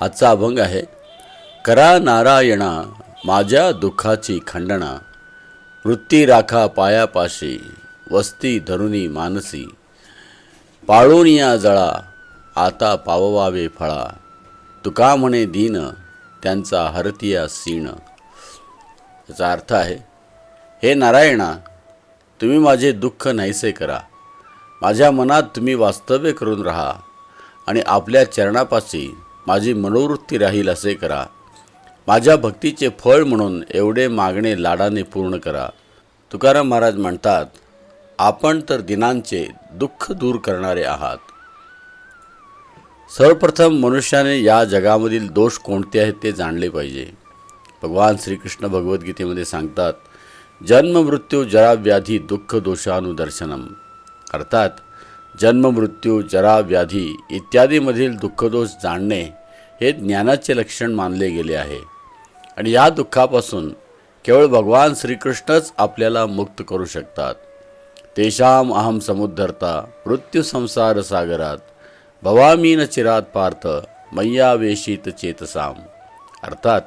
आजचा अभंग आहे करा नारायणा माझ्या दुःखाची खंडना वृत्ती राखा पायापाशी वस्ती धरुणी मानसी पाळून या जळा आता पाववावे फळा तुका म्हणे दीन त्यांचा हरतिया सीण. याचा अर्थ आहे हे नारायणा तुम्ही माझे दुःख नाहीसे करा. माझ्या मनात तुम्ही वास्तव्य करून राहा आणि आपल्या चरणापाशी माझी मनोवृत्ती राहील असे करा. माझ्या भक्तीचे फळ म्हणून एवढे मागणे लाडाने पूर्ण करा. तुकाराम महाराज म्हणतात आपण तर दिनांचे दुःख दूर करणारे आहात. सर्वप्रथम मनुष्याने या जगामधील दोष कोणते आहेत ते जाणले पाहिजे. भगवान श्रीकृष्ण भगवद्गीतेमध्ये सांगतात जन्म मृत्यू जरा व्याधी दुःख दोषानुदर्शनम. अर्थात जन्म मृत्यू जरा व्याधी इत्यादीमधील दुःखदोष जाणणे हे ज्ञानाचे लक्षण मानले गेले आहे. आणि या दुःखापासून केवळ भगवान श्रीकृष्णच आपल्याला मुक्त करू शकतात. तेषाम अहम समुद्धरता मृत्यू संसार सागरात भवामीन चिरात पार्थ मैया चेतसाम. अर्थात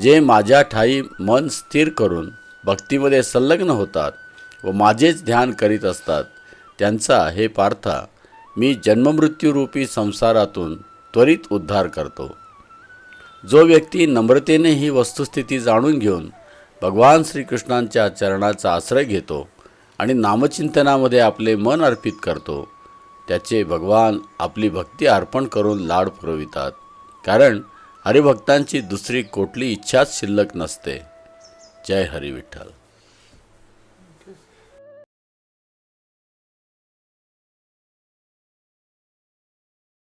जे माझ्या ठाई मन स्थिर करून भक्तीमध्ये संलग्न होतात व माझेच ध्यान करीत असतात त्यांचा हे पार्था मी जन्ममृत्यूरूपी संसारातून त्वरित उद्धार करतो. जो व्यक्ती नम्रतेने ही वस्तुस्थिती जाणून घेऊन भगवान श्रीकृष्णांच्या चरणाचा आश्रय घेतो आणि नामचिंतनामध्ये आपले मन अर्पित करतो त्याचे भगवान आपली भक्ती अर्पण करून लाड पुरवितात. कारण हरिभक्तांची दुसरी कुठली इच्छाच शिल्लक नसते. जय हरी विठ्ठल